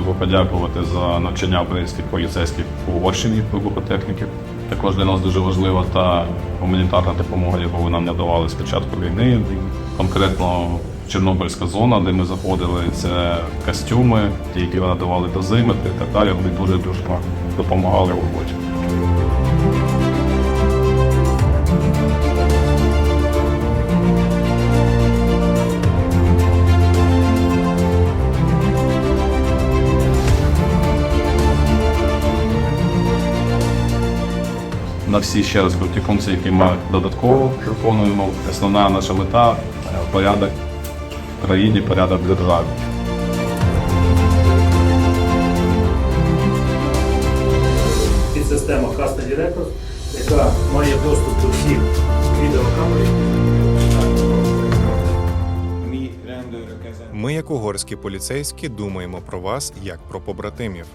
подякувати за навчання українських поліцейських у Угорщині вибухотехніків. Також для нас дуже важлива та гуманітарна допомога, яку нам надавали з початку війни. Конкретно Чорнобильська зона, де ми заходили, це костюми, ті, які надавали до зими і так далі. Вони дуже дуже допомагали в роботі. На всі ще раз круті функції, які ми додатково виконуємо. Основна наша мета порядок в країні, порядок в державі. підсистема Custody Records, яка має доступ до всіх відеокамер. Ми, як угорські поліцейські, думаємо про вас як про побратимів.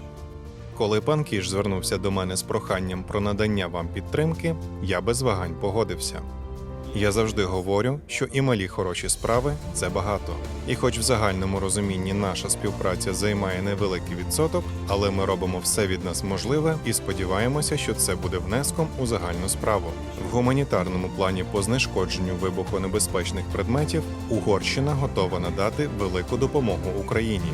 Коли пан Кіш звернувся до мене з проханням про надання вам підтримки, я без вагань погодився. Я завжди говорю, що і малі хороші справи це багато. І хоч в загальному розумінні наша співпраця займає невеликий відсоток, але ми робимо все від нас можливе і сподіваємося, що це буде внеском у загальну справу. В гуманітарному плані по знешкодженню вибухонебезпечних предметів Угорщина готова надати велику допомогу Україні.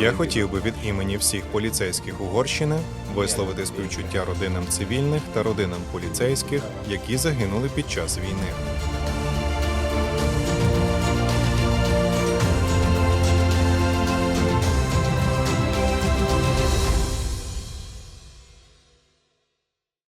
Я хотів би від імені всіх поліцейських Угорщини висловити співчуття родинам цивільних та родинам поліцейських, які загинули під час війни.